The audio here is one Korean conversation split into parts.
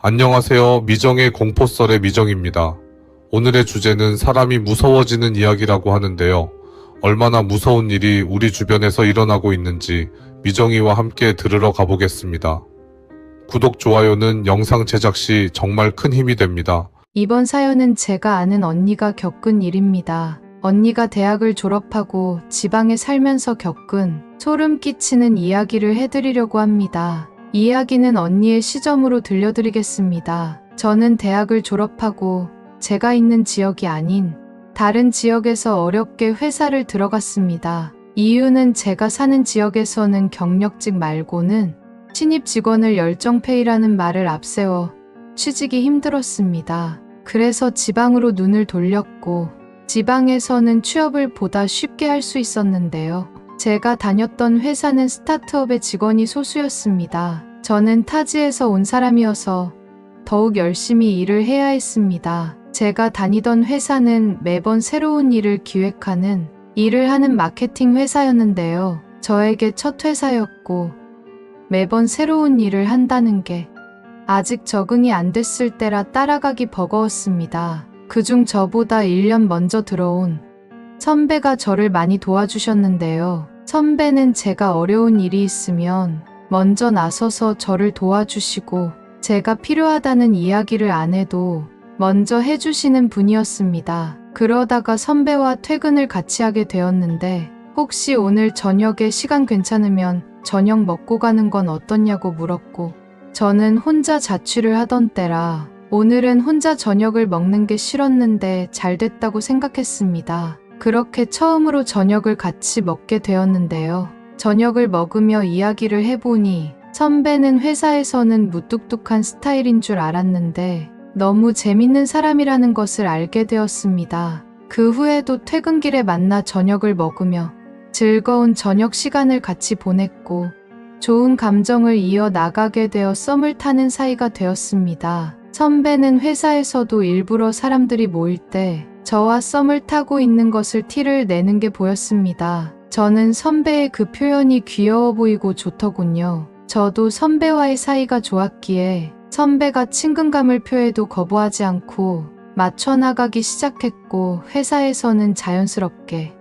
안녕하세요. 미정의 공포썰의 미정입니다. 오늘의 주제는 사람이 무서워지는 이야기라고 하는데요. 얼마나 무서운 일이 우리 주변에서 일어나고 있는지 미정이와 함께 들으러 가보겠습니다. 구독, 좋아요는 영상 제작 시 정말 큰 힘이 됩니다. 이번 사연은 제가 아는 언니가 겪은 일입니다. 언니가 대학을 졸업하고 지방에 살면서 겪은 소름 끼치는 이야기를 해드리려고 합니다. 이야기는 언니의 시점으로 들려드리겠습니다. 저는 대학을 졸업하고 제가 있는 지역이 아닌 다른 지역에서 어렵게 회사를 들어갔습니다. 이유는 제가 사는 지역에서는 경력직 말고는 신입 직원을 열정페이라는 말을 앞세워 취직이 힘들었습니다. 그래서 지방으로 눈을 돌렸고 지방에서는 취업을 보다 쉽게 할 수 있었는데요. 제가 다녔던 회사는 스타트업의 직원이 소수였습니다. 저는 타지에서 온 사람이어서 더욱 열심히 일을 해야 했습니다. 제가 다니던 회사는 매번 새로운 일을 기획하는 일을 하는 마케팅 회사였는데요. 저에게 첫 회사였고 매번 새로운 일을 한다는 게 아직 적응이 안 됐을 때라 따라가기 버거웠습니다. 그중 저보다 1년 먼저 들어온 선배가 저를 많이 도와주셨는데요. 선배는 제가 어려운 일이 있으면 먼저 나서서 저를 도와주시고 제가 필요하다는 이야기를 안 해도 먼저 해주시는 분이었습니다. 그러다가 선배와 퇴근을 같이 하게 되었는데 혹시 오늘 저녁에 시간 괜찮으면 저녁 먹고 가는 건 어떻냐고 물었고 저는 혼자 자취를 하던 때라 오늘은 혼자 저녁을 먹는 게 싫었는데 잘 됐다고 생각했습니다. 그렇게 처음으로 저녁을 같이 먹게 되었는데요. 저녁을 먹으며 이야기를 해보니 선배는 회사에서는 무뚝뚝한 스타일인 줄 알았는데 너무 재밌는 사람이라는 것을 알게 되었습니다. 그 후에도 퇴근길에 만나 저녁을 먹으며 즐거운 저녁 시간을 같이 보냈고 좋은 감정을 이어 나가게 되어 썸을 타는 사이가 되었습니다. 선배는 회사에서도 일부러 사람들이 모일 때 저와 썸을 타고 있는 것을 티를 내는 게 보였습니다. 저는 선배의 그 표현이 귀여워 보이고 좋더군요. 저도 선배와의 사이가 좋았기에 선배가 친근감을 표해도 거부하지 않고 맞춰나가기 시작했고 회사에서는 자연스럽게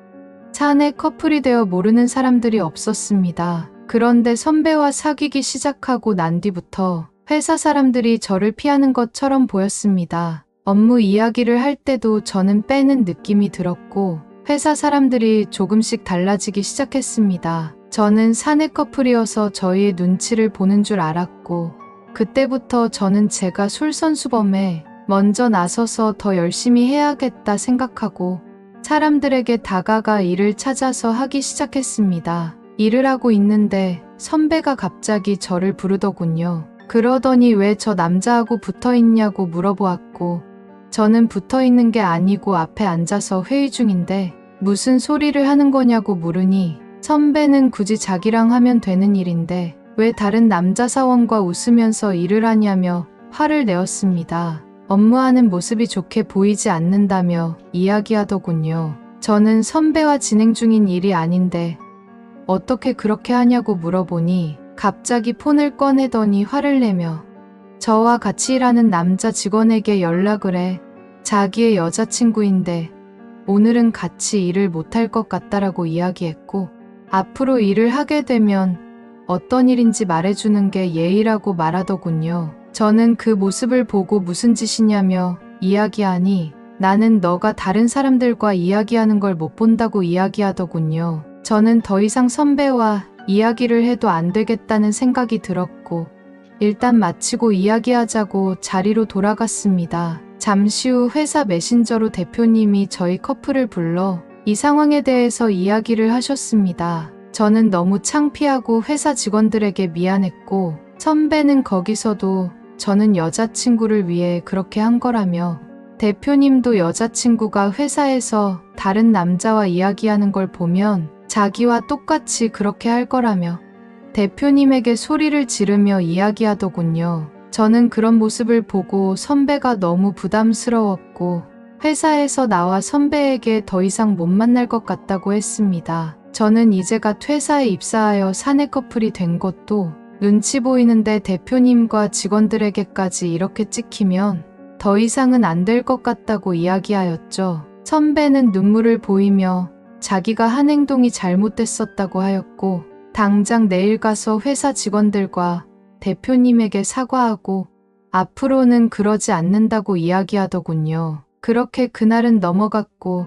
사내 커플이 되어 모르는 사람들이 없었습니다. 그런데 선배와 사귀기 시작하고 난 뒤부터 회사 사람들이 저를 피하는 것처럼 보였습니다. 업무 이야기를 할 때도 저는 빼는 느낌이 들었고 회사 사람들이 조금씩 달라지기 시작했습니다. 저는 사내 커플이어서 저희의 눈치를 보는 줄 알았고 그때부터 저는 제가 솔선수범에 먼저 나서서 더 열심히 해야겠다 생각하고 사람들에게 다가가 일을 찾아서 하기 시작했습니다. 일을 하고 있는데 선배가 갑자기 저를 부르더군요. 그러더니 왜 저 남자하고 붙어 있냐고 물어보았고 저는 붙어 있는 게 아니고 앞에 앉아서 회의 중인데 무슨 소리를 하는 거냐고 물으니 선배는 굳이 자기랑 하면 되는 일인데 왜 다른 남자 사원과 웃으면서 일을 하냐며 화를 내었습니다. 업무하는 모습이 좋게 보이지 않는다며 이야기하더군요. 저는 선배와 진행 중인 일이 아닌데 어떻게 그렇게 하냐고 물어보니 갑자기 폰을 꺼내더니 화를 내며 저와 같이 일하는 남자 직원에게 연락을 해 자기의 여자친구인데 오늘은 같이 일을 못할 것 같다라고 이야기했고 앞으로 일을 하게 되면 어떤 일인지 말해주는 게 예의라고 말하더군요. 저는 그 모습을 보고 무슨 짓이냐며 이야기하니 나는 너가 다른 사람들과 이야기하는 걸 못 본다고 이야기하더군요. 저는 더 이상 선배와 이야기를 해도 안 되겠다는 생각이 들었고 일단 마치고 이야기하자고 자리로 돌아갔습니다. 잠시 후 회사 메신저로 대표님이 저희 커플을 불러 이 상황에 대해서 이야기를 하셨습니다. 저는 너무 창피하고 회사 직원들에게 미안했고 선배는 거기서도 저는 여자친구를 위해 그렇게 한 거라며 대표님도 여자친구가 회사에서 다른 남자와 이야기하는 걸 보면 자기와 똑같이 그렇게 할 거라며 대표님에게 소리를 지르며 이야기하더군요. 저는 그런 모습을 보고 선배가 너무 부담스러웠고 회사에서 나와 선배에게 더 이상 못 만날 것 같다고 했습니다. 저는 이제가 퇴사에 입사하여 사내 커플이 된 것도 눈치 보이는데 대표님과 직원들에게까지 이렇게 찍히면 더 이상은 안 될 것 같다고 이야기하였죠. 선배는 눈물을 보이며 자기가 한 행동이 잘못됐었다고 하였고, 당장 내일 가서 회사 직원들과 대표님에게 사과하고, 앞으로는 그러지 않는다고 이야기하더군요. 그렇게 그날은 넘어갔고,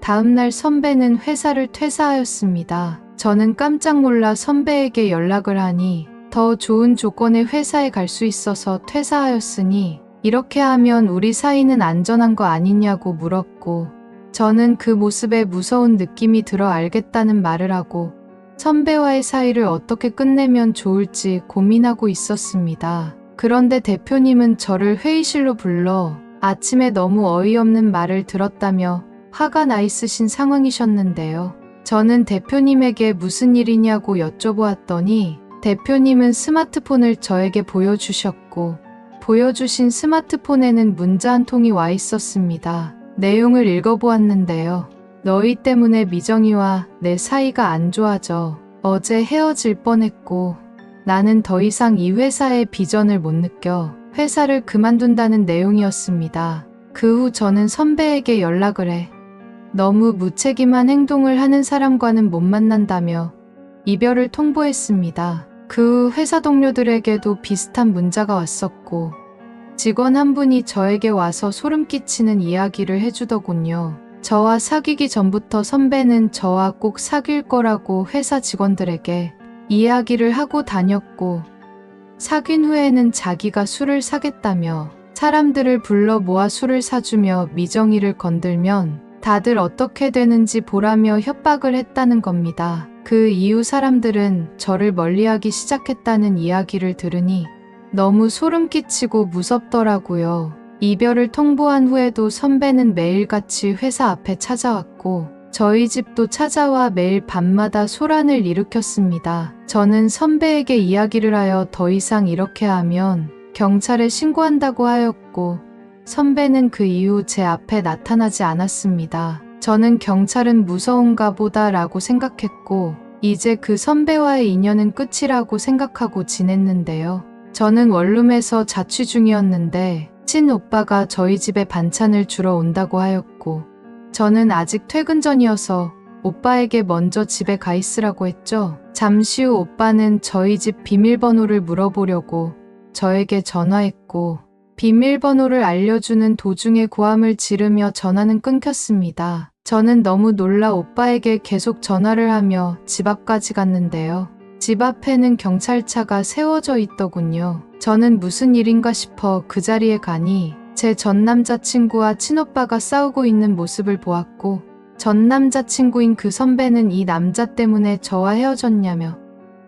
다음날 선배는 회사를 퇴사하였습니다. 저는 깜짝 놀라 선배에게 연락을 하니, 더 좋은 조건의 회사에 갈 수 있어서 퇴사하였으니, 이렇게 하면 우리 사이는 안전한 거 아니냐고 물었고, 저는 그 모습에 무서운 느낌이 들어 알겠다는 말을 하고, 선배와의 사이를 어떻게 끝내면 좋을지 고민하고 있었습니다. 그런데 대표님은 저를 회의실로 불러 아침에 너무 어이없는 말을 들었다며 화가 나 있으신 상황이셨는데요. 저는 대표님에게 무슨 일이냐고 여쭤보았더니 대표님은 스마트폰을 저에게 보여주셨고 보여주신 스마트폰에는 문자 한 통이 와 있었습니다. 내용을 읽어보았는데요. 너희 때문에 미정이와 내 사이가 안 좋아져. 어제 헤어질 뻔했고 나는 더 이상 이 회사의 비전을 못 느껴 회사를 그만둔다는 내용이었습니다. 그 후 저는 선배에게 연락을 해 너무 무책임한 행동을 하는 사람과는 못 만난다며 이별을 통보했습니다. 그 후 회사 동료들에게도 비슷한 문자가 왔었고 직원 한 분이 저에게 와서 소름 끼치는 이야기를 해주더군요. 저와 사귀기 전부터 선배는 저와 꼭 사귈 거라고 회사 직원들에게 이야기를 하고 다녔고, 사귄 후에는 자기가 술을 사겠다며 사람들을 불러 모아 술을 사주며 미정이를 건들면 다들 어떻게 되는지 보라며 협박을 했다는 겁니다. 그 이후 사람들은 저를 멀리하기 시작했다는 이야기를 들으니 너무 소름 끼치고 무섭더라고요. 이별을 통보한 후에도 선배는 매일같이 회사 앞에 찾아왔고 저희 집도 찾아와 매일 밤마다 소란을 일으켰습니다. 저는 선배에게 이야기를 하여 더 이상 이렇게 하면 경찰에 신고한다고 하였고 선배는 그 이후 제 앞에 나타나지 않았습니다. 저는 경찰은 무서운가 보다 라고 생각했고 이제 그 선배와의 인연은 끝이라고 생각하고 지냈는데요. 저는 원룸에서 자취 중이었는데 친오빠가 저희 집에 반찬을 주러 온다고 하였고 저는 아직 퇴근 전이어서 오빠에게 먼저 집에 가 있으라고 했죠. 잠시 후 오빠는 저희 집 비밀번호를 물어보려고 저에게 전화했고 비밀번호를 알려주는 도중에 고함을 지르며 전화는 끊겼습니다. 저는 너무 놀라 오빠에게 계속 전화를 하며 집 앞까지 갔는데요. 집 앞에는 경찰차가 세워져 있더군요. 저는 무슨 일인가 싶어 그 자리에 가니 제 전 남자친구와 친오빠가 싸우고 있는 모습을 보았고 전 남자친구인 그 선배는 이 남자 때문에 저와 헤어졌냐며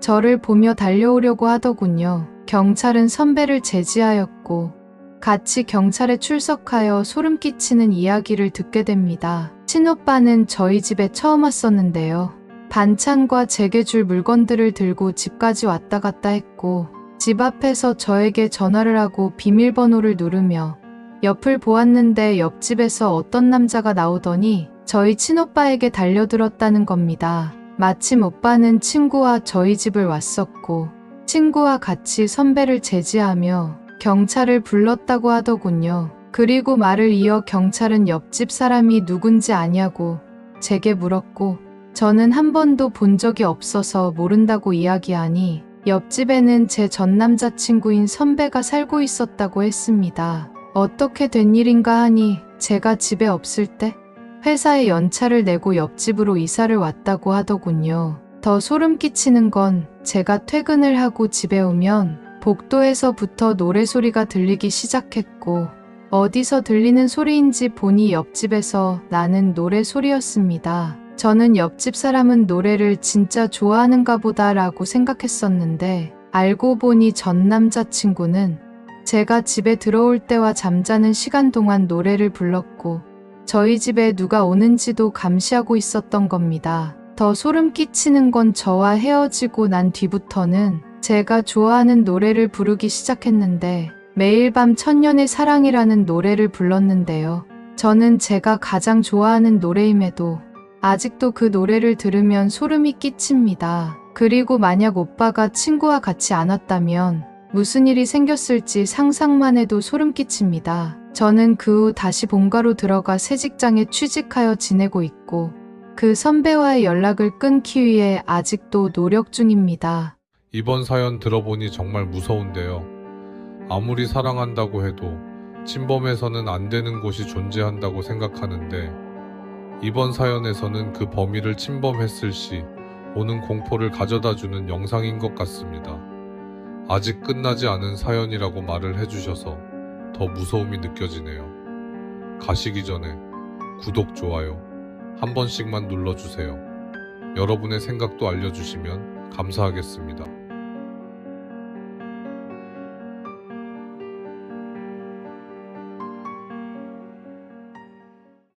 저를 보며 달려오려고 하더군요. 경찰은 선배를 제지하였고 같이 경찰에 출석하여 소름 끼치는 이야기를 듣게 됩니다. 친오빠는 저희 집에 처음 왔었는데요. 반찬과 제게 줄 물건들을 들고 집까지 왔다 갔다 했고 집 앞에서 저에게 전화를 하고 비밀번호를 누르며 옆을 보았는데 옆집에서 어떤 남자가 나오더니 저희 친오빠에게 달려들었다는 겁니다. 마침 오빠는 친구와 저희 집을 왔었고 친구와 같이 선배를 제지하며 경찰을 불렀다고 하더군요. 그리고 말을 이어 경찰은 옆집 사람이 누군지 아냐고 제게 물었고 저는 한 번도 본 적이 없어서 모른다고 이야기하니 옆집에는 제 전 남자친구인 선배가 살고 있었다고 했습니다. 어떻게 된 일인가 하니 제가 집에 없을 때 회사에 연차를 내고 옆집으로 이사를 왔다고 하더군요. 더 소름 끼치는 건 제가 퇴근을 하고 집에 오면 복도에서부터 노래소리가 들리기 시작했고 어디서 들리는 소리인지 보니 옆집에서 나는 노래소리였습니다. 저는 옆집 사람은 노래를 진짜 좋아하는가 보다라고 생각했었는데 알고 보니 전 남자친구는 제가 집에 들어올 때와 잠자는 시간 동안 노래를 불렀고 저희 집에 누가 오는지도 감시하고 있었던 겁니다. 더 소름 끼치는 건 저와 헤어지고 난 뒤부터는 제가 좋아하는 노래를 부르기 시작했는데 매일 밤 천년의 사랑이라는 노래를 불렀는데요. 저는 제가 가장 좋아하는 노래임에도 아직도 그 노래를 들으면 소름이 끼칩니다. 그리고 만약 오빠가 친구와 같이 안 왔다면 무슨 일이 생겼을지 상상만 해도 소름 끼칩니다. 저는 그 후 다시 본가로 들어가 새 직장에 취직하여 지내고 있고 그 선배와의 연락을 끊기 위해 아직도 노력 중입니다. 이번 사연 들어보니 정말 무서운데요. 아무리 사랑한다고 해도 침범해서는 안 되는 곳이 존재한다고 생각하는데 이번 사연에서는 그 범위를 침범했을 시 오는 공포를 가져다 주는 영상인 것 같습니다. 아직 끝나지 않은 사연이라고 말을 해주셔서 더 무서움이 느껴지네요. 가시기 전에 구독, 좋아요 한 번씩만 눌러주세요. 여러분의 생각도 알려주시면 감사하겠습니다.